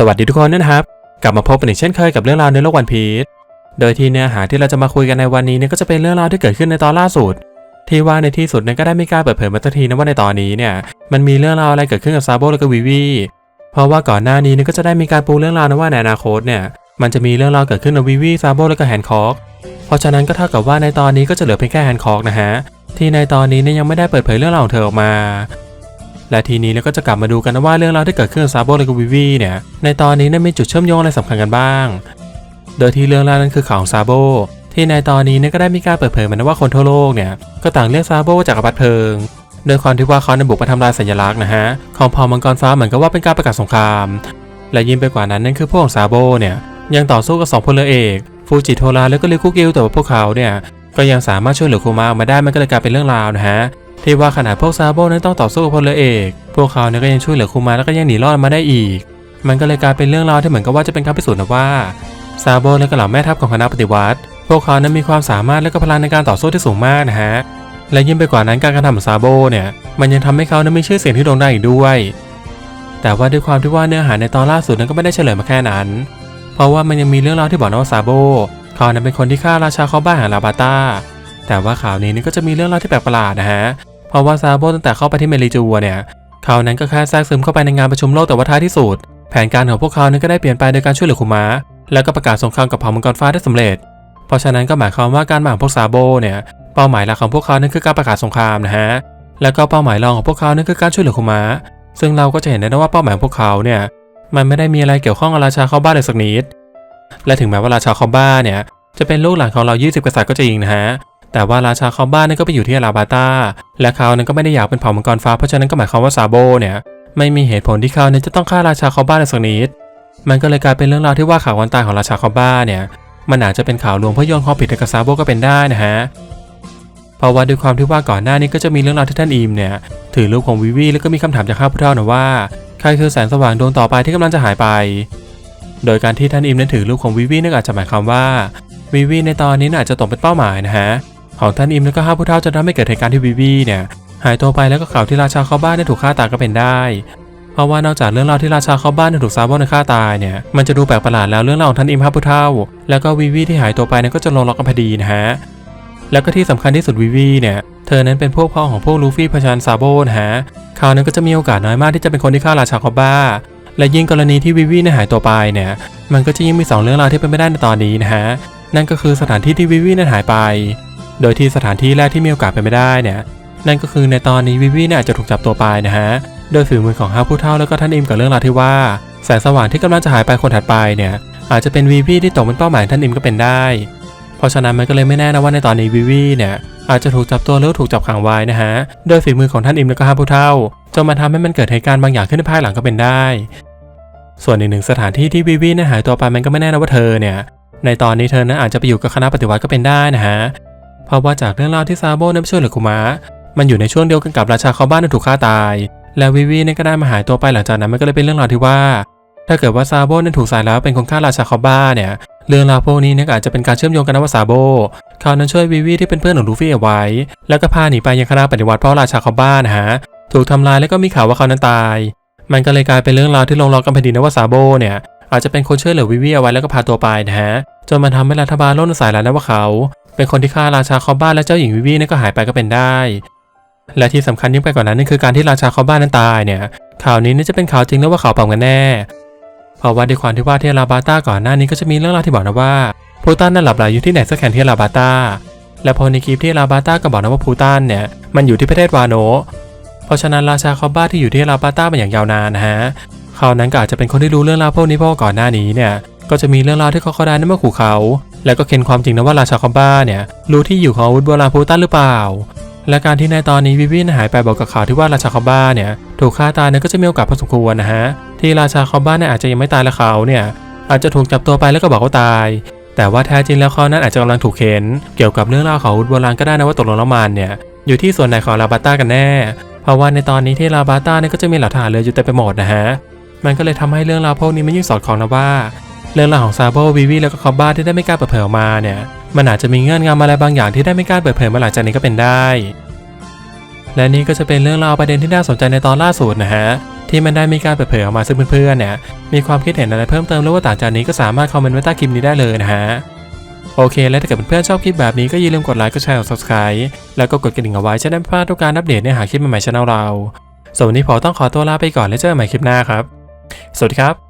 สวัสดีทุกคนนะครับ กลับมาพบกันอีกเช่นเคยกับเรื่องราวในโลกวันพีชโดยที่เนื้อหาที่เราจะมาคุยกันในวันนี้เนี่ยก็จะเป็นเรื่องราวที่เกิดขึ้นในตอนล่าสุด ที่ว่าในที่สุดเนี่ยก็ได้มีการเปิดเผยมาสักทีนะว่าในตอนนี้เนี่ยมันมีเรื่องราวอะไรเกิดขึ้นกับซาโบและก็วิวีเพราะว่าก่อนหน้านี้เนี่ยก็จะได้มีการปูเรื่องราวนะว่าในอนาคตเนี่ยมันจะมีเรื่องราวเกิดขึ้นกับวิวีซาโบและก็แฮนคอกเพราะฉะนั้นก็เท่ากับว่าในตอนนี้ก็จะเหลือเพียงแค่แฮนคอกนะฮะที่ในตอนนี้เนี่ยยังไม่ได้เปิดเผยเรื่องราวของเธอออกมา และทีนี้เราก็จะกลับมาดูกันนะว่าเรื่องราวที่เกิดขึ้นซาโบและก็วิวีเนี่ยในตอนนี้นี่ยมีจุดเชื่อมโยงอะไรสำคัญกันบ้าง โดยที่เรื่องราวนั้นคือข่าวของซาโบที่ในตอนนี้เนี่ยก็ได้มีการเปิดเผยมานะว่าคนทั่วโลกเนี่ยก็ต่างเรียกซาโบว่าจักรพรรดิเพลิงโดยความที่ว่าเขาในบุกมาทำลายสัญลักษณ์นะฮะของเผ่ามังกรฟ้าเหมือนกับว่าเป็นการประกาศสงคราม และยิ่งไปกว่านั้นนั่นคือพวกของซาโบเนี่ยยังต่อสู้กับสองพลเรือเอกฟูจิโทราแล้วก็ริคุกิวแต่ว่าพวกเขาเนี่ยก็ยังสามารถช่วยเหลือคูมาออกมาได้มันก็เลยกลายเป็นเรื่องราวนะฮะ ที่ว่าขนาดพวกซาโบนั้นต้องต่อสู้กับพลเรือเอก พวกเขาเนี่ยก็ยังช่วยเหลือคูมาแล้วก็ยังหนีรอดมาได้อีก มันก็เลยกลายเป็นเรื่องราวที่เหมือนกับว่าจะเป็นคำพิสูจน์นะว่าซาโบและก็เหล่าแม่ทัพของคณะปฏิวัติ พวกเขานั้นมีความสามารถและก็พลังในการต่อสู้ที่สูงมากนะฮะ และยิ่งไปกว่านั้นการกระทำของซาโบเนี่ย มันยังทำให้เขานั้นมีชื่อเสียงที่โด่งดังอีกด้วย แต่ว่าด้วยความที่ว่าเนื้อหาในตอนล่าสุดนั้นก็ไม่ได้เฉลยมาแค่นั้น เพราะว่ามันยังมีเรื่องราวที่บอกนะว่าซาโบเขานั้นเป็นคนที่ฆ่าราชาคอบ้าแห่งลาบาตาแต่ว่าข่าวนี้นี่ก็จะมีเรื่องราวที่แปลกประหลาดนะฮะ เพราะว่าซาโบตั้งแต่เข้าไปที่เมริจูเนี่ยเขานั้นก็แค่แทรกซึมเข้าไปในงานประชุมโลกแต่ว่าท้ายที่สุดแผนการของพวกเขานั้นก็ได้เปลี่ยนไปโดยการช่วยเหลือคุมะแล้วก็ประกาศสงครามกับเผ่ามังกรฟ้าได้สำเร็จ เพราะฉะนั้นก็หมายความว่าการมาของพวกซาโบเนี่ยเป้าหมายหลักของพวกเขานั้นคือการประกาศสงครามนะฮะแล้วก็เป้าหมายรองของพวกเขานั้นคือการช่วยเหลือคุมะซึ่งเราก็จะเห็นได้ว่าเป้าหมายพวกเขาเนี่ยมันไม่ได้มีอะไรเกี่ยวข้องกับราชาคอบ้าเลยสักนิดและถึงแม้ว่าราชาคอบ้าเนี่ยจะเป็นลูกหลานของเรา20กษัตริย์ก็จริงนะฮะ แต่ว่าราชาคอบ้านนั่นก็ไปอยู่ที่อาราบาตาและเขานั้นก็ไม่ได้อยากเป็นเผ่ามังกรฟ้าเพราะฉะนั้นก็หมายความว่าซาโบเนี่ยไม่มีเหตุผลที่เขาเนี่ยจะต้องฆ่าราชาคอบ้าในสักนิดมันก็เลยกลายเป็นเรื่องราวที่ว่าข่าววันตายของราชาคอบ้านเนี่ยมันอาจจะเป็นข่าวลวงเพื่อโยนความผิดให้กับซาโบก็เป็นได้นะฮะเพราะว่าด้วยความที่ว่าก่อนหน้านี้ก็จะมีเรื่องราวที่ท่านอีมเนี่ยถือรูปของวิวีแล้วก็มีคำถามจากข้าพเจ้านะว่าใครคือแสงสว่างดวงต่อไปที่กำลังจะหายไป โดยการที่ท่านอิมนั้นถือรูปของวิวีนั่นอาจจะหมายความว่าวิวีในตอนนี้น่าจะตกเป็นเป้าหมายนะฮะ ของท่านอิมแล้วก็ห้าผู้เฒ่าจะทำให้เกิดเหตุการณ์ที่วิวีเนี่ยหายตัวไปแล้วก็ข่าวที่ราชาเข้าบ้านได้ถูกฆ่าตายก็เป็นได้ เพราะว่านอกจากเรื่องราวที่ราชาเข้าบ้านได้ถูกซาโบนฆ่าตายเนี่ยมันจะดูแปลกประหลาดแล้วเรื่องราวของท่านอิมห้าผู้เฒ่า แล้วก็วิวีที่หายตัวไปนั้นก็จะลงล็อกกันพอดีนะฮะแล้วก็ที่สำคัญที่สุดวิวีเนี่ยเธอนั้นเป็นพวกพ้องของพวกลูฟี่พชันซาโบนะฮะเขาวนั้นก็จะมีโอกาสน้อยมากที่จะเป็นคนที่ฆ่าราชาคอบบ้า และยิ่งกรณีที่วิวีเนี่ยหายตัวไปเนี่ยมันก็จะยิ่งมีสองเรื่องราวที่เป็นไม่ได้ในตอนนี้นะฮะนั่นก็คือสถานที่ที่วิวีนั้นหายไป โดยที่สถานที่แรกที่มีโอกาสเป็นไม่ได้เนี่ย นั่นก็คือในตอนนี้วิวีเนี่ยอาจจะถูกจับตัวไปนะฮะ โดยฝีมือของห้าผู้เฒ่าแล้วก็ท่านอิมกับเรื่องราวที่ว่า แสงสว่างที่กำลังจะหายไปคนถัดไปเนี่ย อาจจะเป็นวีวีที่ตกเป็นเป้าหมายท่านอิมก็เป็นได้ เพราะฉะนั้นมันก็เลยไม่แน่นะว่าในตอนนี้วิวีเนี่ยอาจจะถูกจับตัวหรือถูกจับขังไว้นะฮะ โดยฝีมือของท่านอิมและก็ห้าผู้เฒ่าจนมาทำให้มันเกิดเหตุการณ์บางอย่างขึ้นในภายหลังก็เป็นได้ ส่วนอีกหนึ่งสถานที่ที่วิวีเนี่ยหายตัวไปมันก็ไม่แน่นะว่าเธอเนี่ยในตอนนี้เธอนั้นอาจจะไปอยู่กับคณะปฏิวัติก็เป็นได้นะฮะ เพราะว่าจากเรื่องราวที่ซาโบนั้นช่วยเหลือคุมะมันอยู่ในช่วงเดียวกันกับราชาเขาบ้านที่ถูกฆ่าตาย และวิวีนี่ยก็ได้มาหายตัวไปหลังจากนั้นมันก็เลยเป็นเรื่องราวที่ว่า ถ้าเกิดว่าซาโบนั้นถูกสายแล้วเป็นคนฆ่าราชาคอบ้าเนี่ยเรื่องราวพวกนี้เนี่ยอาจจะเป็นการเชื่อมโยงกันนะว่าซาโบเขานั้นช่วยวิวีที่เป็นเพื่อนของลูฟี่เอาไว้ แล้วก็พาหนีไปยังคณะปฏิวัติเพราะราชาคอบ้านะฮะถูกทำลายแล้วก็มีข่าวว่าเขานั้นตาย มันก็เลยกลายเป็นเรื่องราวที่ลงล็อกกันพอดีนะว่าซาโบเนี่ยอาจจะเป็นคนช่วยเหลือวิวีเอาไว้แล้วก็พาตัวไปนะฮะจนมันทำให้รัฐบาลโลกสายแล้วนะว่าเขา เป็นคนที่ฆ่าราชาคอบ้านและเจ้าหญิงวิวีนั่นก็หายไปก็เป็นได้ และที่สำคัญยิ่งไปกว่านั้นนั่นคือการที่ราชาคอบ้านนั้นตายเนี่ย ข่าวนี้นี่จะเป็นข่าวจริงหรือว่าข่าวปลอมกันแน่ เพราะว่าด้วยความที่ว่าที่ลาบาต้าก่อนหน้านี้ก็จะมีเรื่องราวที่บอกนะว่าพูตันนั้นหลับไหลอยู่ที่ไหนสักแห่งที่ลาบาต้าและพอในคลิปที่ลาบาต้าก็บอกนะว่าพูตันเนี่ยมันอยู่ที่ประเทศวาโนเพราะฉะนั้นราชาคอบ้าที่อยู่ที่ลาบาต้ามาอย่างยาวนานนะฮะเขานั้นก็อาจจะเป็นคนที่รู้เรื่องราวพวกนี้เพราะว่าก่อนหน้านี้เนี่ยก็จะมีเรื่องราวที่เขาเขาได้นั้นมาขู่เขา แล้วก็เค้นความจริงนะว่าราชาคอมบ้าเนี่ยรู้ที่อยู่ของอาวุธโบราณพูตันหรือเปล่า และการที่ในตอนนี้วิวินหายไปบอกกับข่าวที่ว่าราชาคอมบ้าเนี่ยถูกฆ่าตายเนั้นก็จะมีโอกาสพอสมควรนะฮะที่ราชาคอมบ้าเนี่ยอาจจะยังไม่ตายและเขาเนี่ยอาจจะถูกจับตัวไปแล้วก็บอกว่าตาย แต่ว่าแท้จริงแล้วเขานั้นอาจจะกำลังถูกเค้นเกี่ยวกับเรื่องราวของอาวุธโบราณก็ได้นะว่าตกลงแล้วมันเนี่ยอยู่ที่ส่วนไหนของลาบาต้ากันแน่ เพราะว่าในตอนนี้ที่ลาบาต้าเนี่ยก็จะมีเหล่าทหารเรืออยู่เต็มไปหมดนะฮะมันก็เลยทำให้เรื่องราวพวกนี้ไมันยิ่งสอดคล้องนะว่า รื่องราวของซาโบวิวีแล้วก็คอบบ้าที่ได้ไม่กล้าเปิดเผยออกมาเนี่ยมันอาจจะมีเงื่อนงำอะไรบางอย่างที่ได้ไม่กล้าเปิดเผยมาหลังจากนี้ก็เป็นได้ และนี่ก็จะเป็นเรื่องราวประเด็นที่น่าสนใจในตอนล่าสุดนะฮะที่มันได้มีการเปิดเผยออกมาซึ่งเพื่อนๆเนี่ยมีความคิดเห็นอะไรเพิ่มเติมหรือว่าต่างจากนี้ก็สามารถคอมเมนต์ไว้ใต้คลิปนี้ได้เลยนะฮะโอเค และถ้าเกิดเพื่อนๆชอบคลิปแบบนี้ก็อย่าลืมกดไลค์กดแชร์กด subscribe แล้วก็กดกระดิ่งเอาไว้จะได้ไม่พลาดทุกการอัปเดตเนื้อหาคลิปใหม่ๆช่องเราส่วนวันนี้ผมต้องขอตัวลาไปก่อนแล้วเจอกันใหม่คลิปหน้าครับ สวัสดีครับ